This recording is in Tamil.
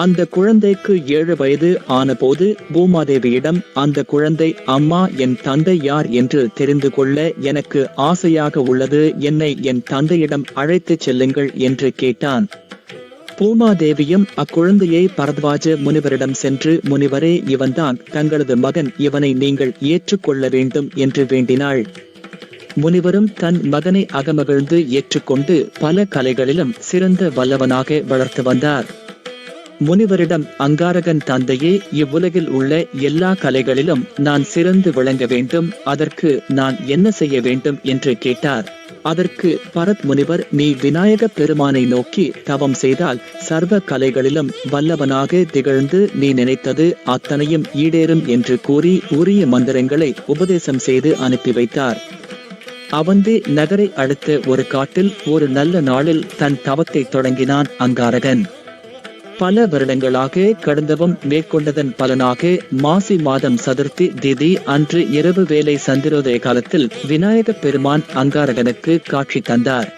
அந்த குழந்தைக்கு ஏழு வயது ஆனபோது பூமாதேவியிடம் அந்த குழந்தை அம்மா என் தந்தை யார் என்று தெரிந்து கொள்ள எனக்கு ஆசையாக உள்ளது. என்னை என் தந்தையிடம் அழைத்துச் செல்லுங்கள் என்று கேட்டான். பூமாதேவியும் அக்குழந்தையை பரத்வாஜ முனிவரிடம் சென்று முனிவரே இவன்தான் தங்களது மகன். இவனை நீங்கள் ஏற்றுக்கொள்ள வேண்டும் என்று வேண்டினாள். முனிவரும் தன் மகனை அகமகிழ்ந்து ஏற்றுக்கொண்டு பல கலைகளிலும் சிறந்த வல்லவனாக வளர்த்து வந்தார். முனிவரிடம் அங்காரகன் தந்தையே இவ்வுலகில் உள்ள எல்லா கலைகளிலும் நான் சிறந்து விளங்க வேண்டும். அதற்கு நான் என்ன செய்ய வேண்டும் என்று கேட்டார். அதற்கு பரத் முனிவர் நீ விநாயக பெருமானை நோக்கி தவம் செய்தால் சர்வ கலைகளிலும் வல்லவனாக திகழ்ந்து நீ நினைத்தது அத்தனையும் ஈடேறும் என்று கூறி உரிய மந்திரங்களை உபதேசம் செய்து அனுப்பி வைத்தார். அவந்தே நகரை அடுத்த ஒரு காட்டில் ஒரு நல்ல நாளில் தன் தவத்தை தொடங்கினான் அங்காரகன். பல வருடங்களாக கடந்தவம் மேற்கொண்டதன் பலனாக மாசி மாதம் சதுர்த்தி திதி அன்று இரவு வேலை சந்திரோதய காலத்தில் விநாயகப் பெருமான் அங்காரகனுக்கு காட்சி தந்தார்.